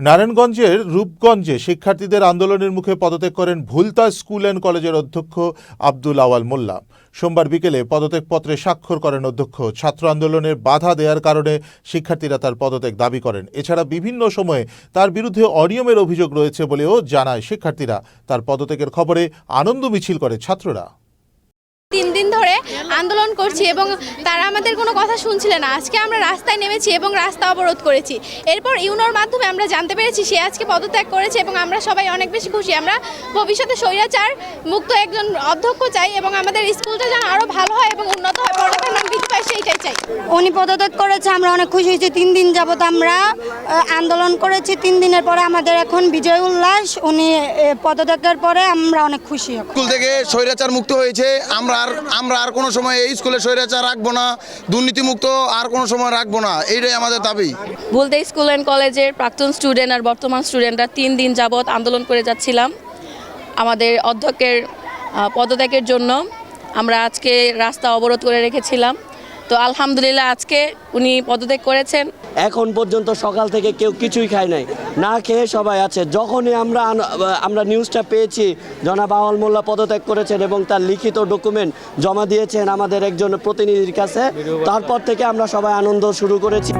নারায়ণগঞ্জের রূপগঞ্জে শিক্ষার্থীদের আন্দোলনের মুখে পদত্যাগ করেন ভুলতা স্কুল অ্যান্ড কলেজের অধ্যক্ষ আব্দুল আওয়াল মোল্লা। সোমবার বিকেলে পদত্যাগপত্রে স্বাক্ষর করেন অধ্যক্ষ। ছাত্র আন্দোলনের বাধা দেওয়ার কারণে শিক্ষার্থীরা তার পদত্যাগ দাবি করেন। এছাড়া বিভিন্ন সময়ে তার বিরুদ্ধে অনিয়মের অভিযোগ রয়েছে বলেও জানায় শিক্ষার্থীরা। তার পদত্যাগের খবরে আনন্দ মিছিল করে ছাত্ররা। ধরে আন্দোলন করছি এবং তারা আমাদের কোনো কথা শুনছিল না। আজকে আমরা রাস্তায় নেমেছি এবং রাস্তা অবরোধ করেছি। এরপর ইউনোর মাধ্যমে আমরা জানতে পেরেছি সে আজকে পদত্যাগ করেছে এবং আমরা সবাই অনেক বেশি খুশি। আমরা ভবিষ্যতে স্বৈরাচার মুক্ত একজন অধ্যক্ষ চাই এবং আমাদের স্কুলটা যেন আরও ভালো হয় এবং উনি পদত্যাগ করেছে আমরা অনেক খুশি হয়েছি। তিন দিন যাবত আমরা আন্দোলন করেছি। তিন দিনের পরে আমাদের এখন বিজয় উল্লাস উনি পদত্যাগের পরে আমরা অনেক খুশি। স্কুল থেকে স্বৈরাচার মুক্ত হয়েছে। আমরা আর আমরা আর কোনো সময় এই স্কুলে স্বৈরাচার রাখব না দুর্নীতিমুক্ত আর কোনো সময় রাখব না। এইটাই আমাদের দাবি। বলতে স্কুল অ্যান্ড কলেজের প্রাক্তন স্টুডেন্ট আর বর্তমান স্টুডেন্টরা তিন দিন যাবৎ আন্দোলন করে যাচ্ছিলাম। আমাদের অধ্যক্ষের পদত্যাগের জন্য আমরা আজকে রাস্তা অবরোধ করে রেখেছিলাম। তো আলহামদুলিল্লাহ আজকে উনি পদত্যাগ করেছেন। এখন পর্যন্ত সকাল থেকে কেউ কিছুই খায় নাই। না খেয়ে সবাই আছে। যখনই আমরা আমরা নিউজটা পেয়েছি, জনাব আওয়াল মোল্লা পদত্যাগ করেছেন এবং তার লিখিত ডকুমেন্ট জমা দিয়েছেন আমাদের একজন প্রতিনিধির কাছে, তারপর থেকে আমরা সবাই আনন্দ শুরু করেছি।